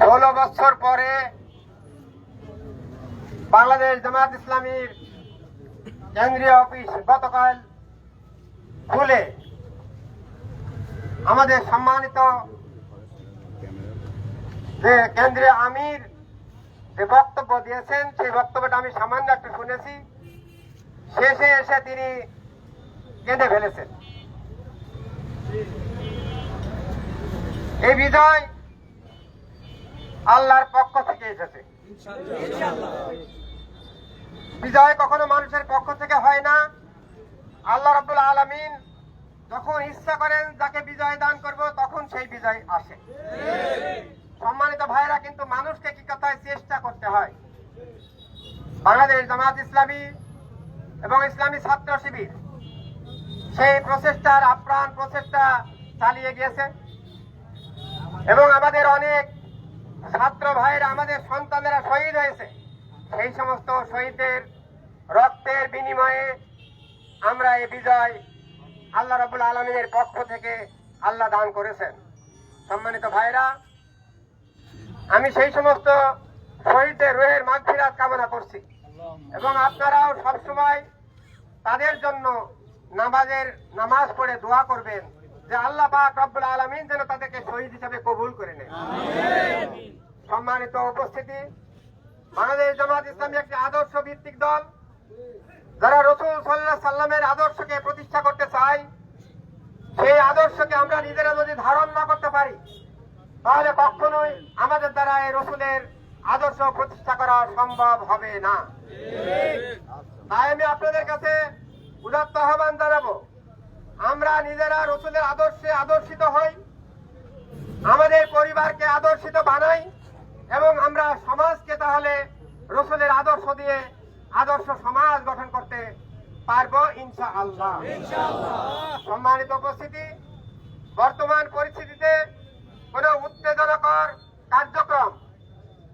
ষোলো বছর পরে বাংলাদেশ জামাত ইসলামীর কেন্দ্রীয় অফিস গতকাল খুলে। আমাদের সম্মানিত যে কেন্দ্রীয় আমির যে বক্তব্য দিয়েছেন, সেই বক্তব্যটা আমি সামান্য একটু শুনেছি। শেষে এসে তিনি কেঁদে ফেলেছেন। এই বিজয় আল্লাহর পক্ষ থেকে এসেছে। বিজয় কখনো মানুষের পক্ষ থেকে হয় না। আল্লাহ রাব্বুল আলামিন যখন ইচ্ছা করেন যাকে বিজয় দান করব, তখন সেই বিজয় আসে। সম্মানিত ভাইরা কিন্তু মানুষকে কি কথায় চেষ্টা করতে হয়? বাংলাদেশ জামাত ইসলামী এবং ইসলামী ছাত্র শিবির, সেই প্রচেষ্টার আপ্রাণ প্রচেষ্টা চালিয়ে গিয়েছে। এবং আমাদের অনেক ছাত্র ভাইরা আমাদের সন্তানেরা শহীদ হয়েছে। সেই সমস্ত শহীদদের রক্তের বিনিময়ে আমরা এই বিজয় আল্লাহ রাবুল আলমিনের পক্ষ থেকে আল্লাহ দান করেছেন। সম্মানিত ভাইরা আমি সেই সমস্ত শহীদদের রোহের মাগফিরাত কামনা করছি। এবং আপনারাও সবসময় তাদের জন্য নামাজের নামাজ পড়ে দোয়া করবেন যে আল্লাহ পাক রব্বুল আলমিন যেন তাদেরকে শহীদ হিসাবে কবুল করে নেন সম্মানিত উপস্থিতি। বাংলাদেশ জামাত ইসলামী একটি আদর্শ ভিত্তিক দল। যারা রসুল সাল্লাহ সাল্লামের আদর্শকে প্রতিষ্ঠা করতে চাই সেই আদর্শকে আমরা নিজেরা যদি ধারণ না করতে পারি, তাহলে কখনোই আমাদের দ্বারা এই রসুলের আদর্শ প্রতিষ্ঠা করা সম্ভব হবে না। তাই আমি আপনাদের কাছে উদাত্ত আহ্বান জানাব, আমরা নিজেরা রসুলের আদর্শে আদর্শিত হই আমাদের পরিবারকে আদর্শিত বানাই এবং আমরা সমাজকে তাহলে রসুলের আদর্শ দিয়ে আদর্শ সমাজ গঠন করতে পারব ইনশা আল্লাহ সম্মানিত উপস্থিতি, বর্তমান পরিস্থিতিতে কোনো উত্তেজনাকর কার্যক্রম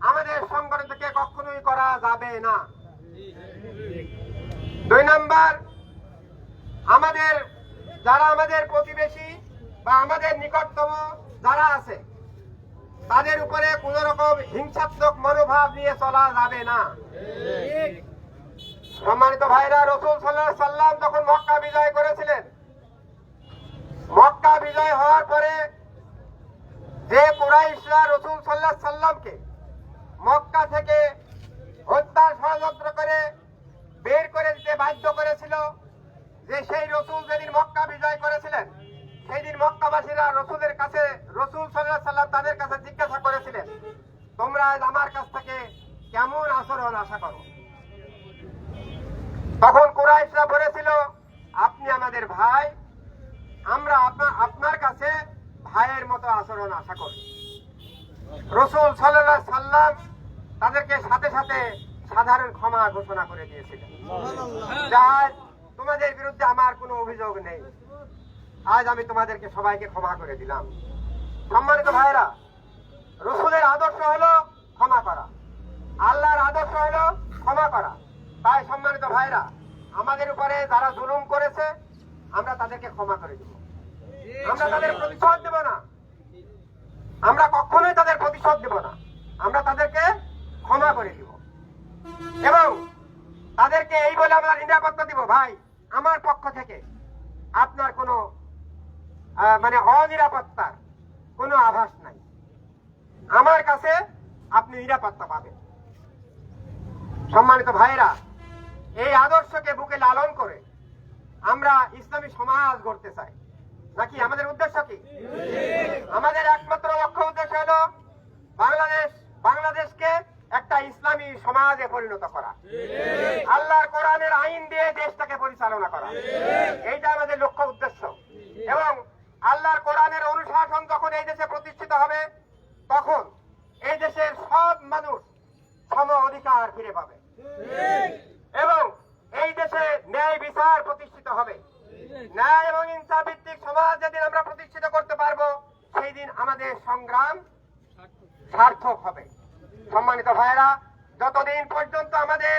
আমাদের সংগঠন থেকে কখনোই করা যাবে না। দুই নম্বর, আমাদের, যারা আমাদের প্রতিবেশী বা আমাদের নিকটতম যারা আছে, তাদের উপরে কোন রকম হিংসাত্মক মনোভাব নিয়ে চলা যাবে না। সম্মানিত ভাইরা, রসুল সাল্লাহ সাল্লাম যখন মক্কা বিজয় করেছিলেন, মক্কা বিজয় হওয়ার পরে যে কুরাইশরা রসুল সাল্লাহ সাল্লামকে মক্কা থেকে হত্যার ষড়যন্ত্র করে বের করে দিতে বাধ্য করেছিল, যে সেই রসুল যেদিন মক্কা বিজয় করেছিলেন সেই দিন মক্কাবাসীরা রসুলের কাছে, রসুল সাল্লাহ সাল্লাম তাদের কাছে জিজ্ঞাসা করেছিলেন, তোমরা আমার কাছ থেকে কেমন আচরণ আশা করো? তখন কুরাইশরা বলেছিল আপনি আমাদের ভাই আমরা আপনা- আপনার কাছে ভাইয়ের মতো আচরণ আশা করি। রসুল সাল্লাহ সাল্লাম তাদেরকে সাথে সাথে সাধারণ ক্ষমা ঘোষণা করে দিয়েছিলেন। আজ তোমাদের বিরুদ্ধে আমার কোনো অভিযোগ নেই। আজ আমি তোমাদেরকে সবাইকে ক্ষমা করে দিলাম। সম্মানিত ভাইরা রসুলের আদর্শ হলো ক্ষমা করা। আল্লাহর আদর্শ হলো ক্ষমা করা। ভাইরা, আমাদের উপরে যারা জুলুম করেছে, আমরা তাদেরকে ক্ষমা করে দেব। আমরা তাদের প্রতিশোধ দেব না। আমরা কখনোই তাদের প্রতিশোধ দেব না। আমরা তাদেরকে ক্ষমা করে দিব। এবং তাদেরকে এই বলে আমরা নিরাপত্তা দিব, ভাই, আমার পক্ষ থেকে আপনার কোনো মানে অনিরাপত্তার কোনো আভাস নাই। আমার কাছে আপনি নিরাপত্তা পাবেন। সম্মানিত ভাইরা এই আদর্শকে বুকে লালন করে আমরা ইসলামী সমাজ গড়তে চাই। নাকি আমাদের উদ্দেশ্য কি? আমাদের একমাত্র লক্ষ্য উদ্দেশ্য হলো বাংলাদেশ, বাংলাদেশকে একটা ইসলামী সমাজে পরিণত করা। আল্লাহর কোরআনের আইন দিয়ে দেশটাকে পরিচালনা করা। এইটা আমাদের লক্ষ্য উদ্দেশ্য। এবং আল্লাহর কোরআনের অনুশাসন যখন এই দেশে প্রতিষ্ঠিত হবে, তখন এই দেশের সব মানুষ সম অধিকার ফিরে পাবে। ন্যায় বিচার প্রতিষ্ঠিত হবে। ন্যায় এবং ইনসা ভিত্তিক সমাজ যেদিন আমরা প্রতিষ্ঠিত করতে পারব সেই দিন আমাদের সংগ্রাম সার্থক হবে। সম্মানিত ভাইরা যতদিন পর্যন্ত আমাদের